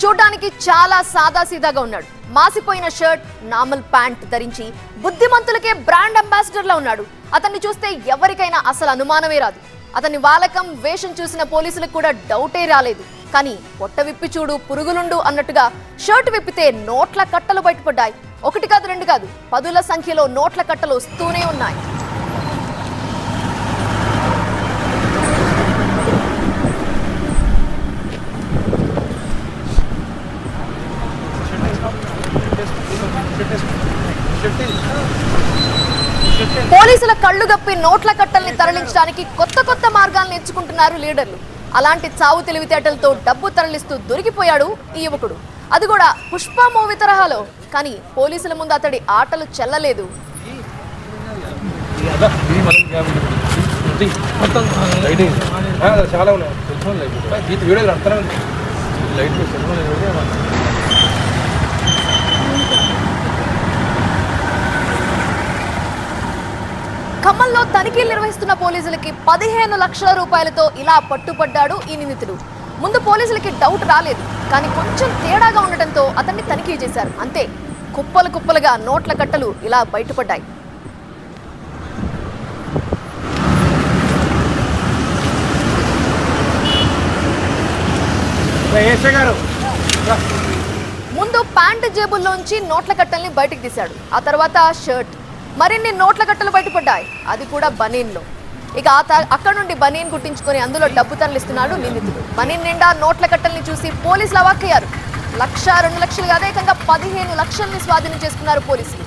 చూడ్డానికి చాలా సాదాసీదాగా ఉన్నాడు. మాసిపోయిన షర్ట్ నార్మల్ ప్యాంట్ ధరించి బుద్ధిమంతులకే బ్రాండ్ అంబాసిడర్ లా ఉన్నాడు. అతన్ని చూస్తే ఎవరికైనా అసలు అనుమానమే రాదు. అతని వాలకం వేషం చూసిన పోలీసులకు కూడా డౌటే రాలేదు. కానీ పొట్ట విప్పి చూడు పురుగులుండు అన్నట్టుగా షర్ట్ విప్పితే నోట్ల కట్టలు బయటపడ్డాయి. ఒకటి కాదు రెండు కాదు పదుల సంఖ్యలో నోట్ల కట్టలు వస్తూనే ఉన్నాయి. పోలీసుల కళ్ళు గప్పి నోట్ల కట్టల్ని తరలించడానికి కొత్త కొత్త మార్గాలను ఎంచుకుంటున్నారు లీడర్లు. అలాంటి చావు తెలివితేటలతో డబ్బు తరలిస్తూ దొరికిపోయాడు ఈ యువకుడు. అది కూడా పుష్ప మూవీ తరహాలో. కానీ పోలీసుల ముందు అతడి ఆటలు చెల్లలేదు. చాలా ఉన్నాయి ఖమ్మంలో తనిఖీలు నిర్వహిస్తున్న పోలీసులకి పదిహేను లక్షల రూపాయలతో ఇలా పట్టుపడ్డాడు ఈ నిందితుడు. ముందు పోలీసులకి డౌట్ రాలేదు కానీ కొంచెం తేడాగా ఉండటంతో అతన్ని తనిఖీ చేశారు. అంతే కుప్పలు కుప్పలుగా నోట్ల కట్టలు ఇలా బయటపడ్డాయి. ముందు ప్యాంటు జేబుల్లోంచి నోట్ల కట్టల్ని బయటకు తీశాడు. ఆ తర్వాత షర్ట్ మరిన్ని నోట్ల కట్టలు బయటపడ్డాయి. అది కూడా బనీన్లో. ఇక ఆ త- అక్కడ నుండి బనీన్ కుట్టించుకొని అందులో డబ్బు తరలిస్తున్నాడు నిందితుడు. బనీన్ నిండా నోట్ల కట్టల్ని చూసి పోలీసులు అవాక్కయ్యారు లక్ష రెండు లక్షలు కాదు ఏకంగా పదిహేను లక్షల్ని స్వాధీనం చేసుకున్నారు పోలీసులు.